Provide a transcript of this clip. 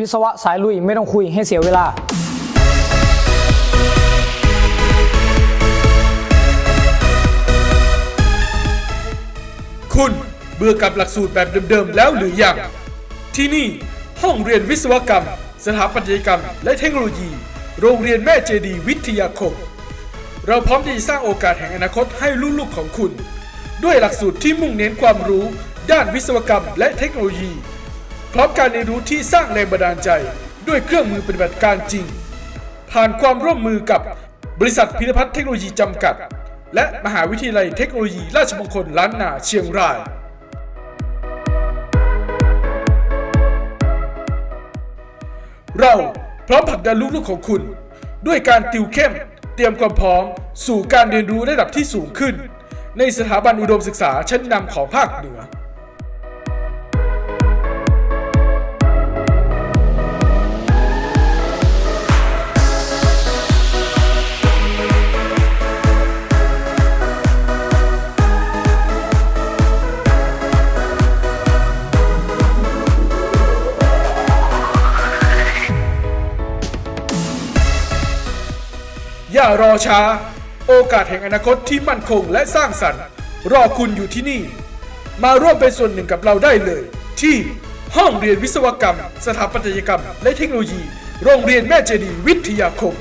วิศวะสายลุยไม่ต้องคุยให้เสียเวลา คุณเบื่อกับหลักสูตรแบบเดิมๆ แล้วหรือยัง ที่นี่ห้องเรียนวิศวกรรม สถาปัตยกรรม และเทคโนโลยี โรงเรียนแม่เจดีย์วิทยาคม เราพร้อมที่จะสร้างโอกาสแห่งอนาคตให้ลูกๆของคุณ ด้วยหลักสูตรที่มุ่งเน้นความรู้ ด้านวิศวกรรมและเทคโนโลยี พร้อมการเรียนรู้ที่สร้างแรงบันดาลใจ ด้วยเครื่องมือปฏิบัติการจริง ผ่านความร่วมมือกับบริษัทพิรพัฒน์เทคโนโลยีจำกัด และมหาวิทยาลัยเทคโนโลยีราชมงคลล้านนาเชียงราย เราพร้อมผลักดันลูกๆของคุณ ด้วยการติวเข้ม เตรียมความพร้อม สู่การเรียนรู้ระดับที่สูงขึ้น ในสถาบันอุดมศึกษาชั้นนำของภาคเหนือ อย่ารอช้า โอกาสแห่งอนาคตที่มั่นคงและสร้างสรรค์ รอคุณอยู่ที่นี่ มาร่วมเป็นส่วนหนึ่งกับเราได้เลย ที่ห้องเรียนวิศวกรรม สถาปัตยกรรม และเทคโนโลยี โรงเรียนแม่เจดียวิทยาคม